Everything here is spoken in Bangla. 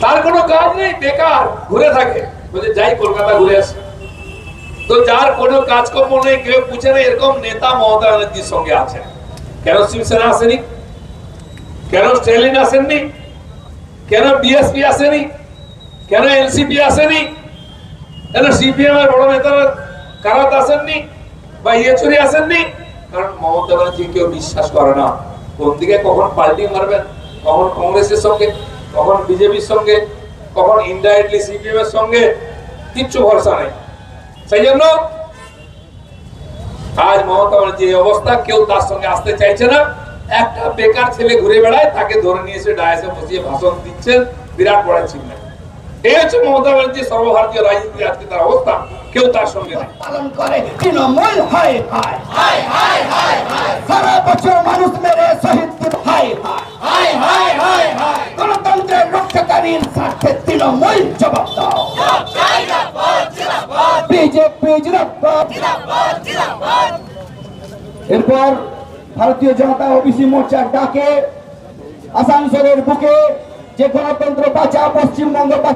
তার কোনো ঘুরে থাকে। যাই, কলকাতা ঘুরে আসি। তো যার কোনো কাজকর্ম নেই, কেউ পুছে না এরকম নেতা মমতা ব্যানার্জির সঙ্গে আছেন। কেন শিবসেনা আসেনি? কেন স্ট্যালিন আসেননি? কেন বিএসপি আসেনি? কেন এনসিপি আসেনি? কেন সিপিএম এর বড় নেতারা কারাত আসেননি বা ইয়েচুরি আসেননি কারণ মমতা ব্যানার্জি কেউ বিশ্বাস করে না। কোন দিকে কখন পাল্টি মারবেন? কখন কংগ্রেসের সঙ্গে, কখন বিজেপির সঙ্গে, কখন ইনডাইরেক্টলি সিপিএম এর সঙ্গে? কিচ্ছু ভরসা নেই। সেই জন্য আজ মমতা ব্যানার্জি এই অবস্থা, কেউ তার সঙ্গে আসতে চাইছে না। একটা বেকার ছেলে ঘুরে বেড়ায়, তাকে ধরে নিয়ে এসে ডায়াসে বসিয়ে ভাষণ দিচ্ছেন বিরাট বড় চিহ্ন এই হচ্ছে মমতা ব্যানার্জি সর্বভারতীয় রাজনীতির আজকে তার অবস্থা। কেউ তার সঙ্গে পালন করে তৃণমূল হায় হায়। সারা বছর মানুষ মেরে শহীদ হায় হায়। গণতন্ত্রের রক্ষাকারীর স্বার্থে তৃণমূল জবাব দাও। বিজেপি এরপর ভারতীয় জনতা ওবিসি মোর্চার ডাকে আসানসোলের বুকে যে গণতন্ত্র বাঁচা পশ্চিমবঙ্গ বাঁচা।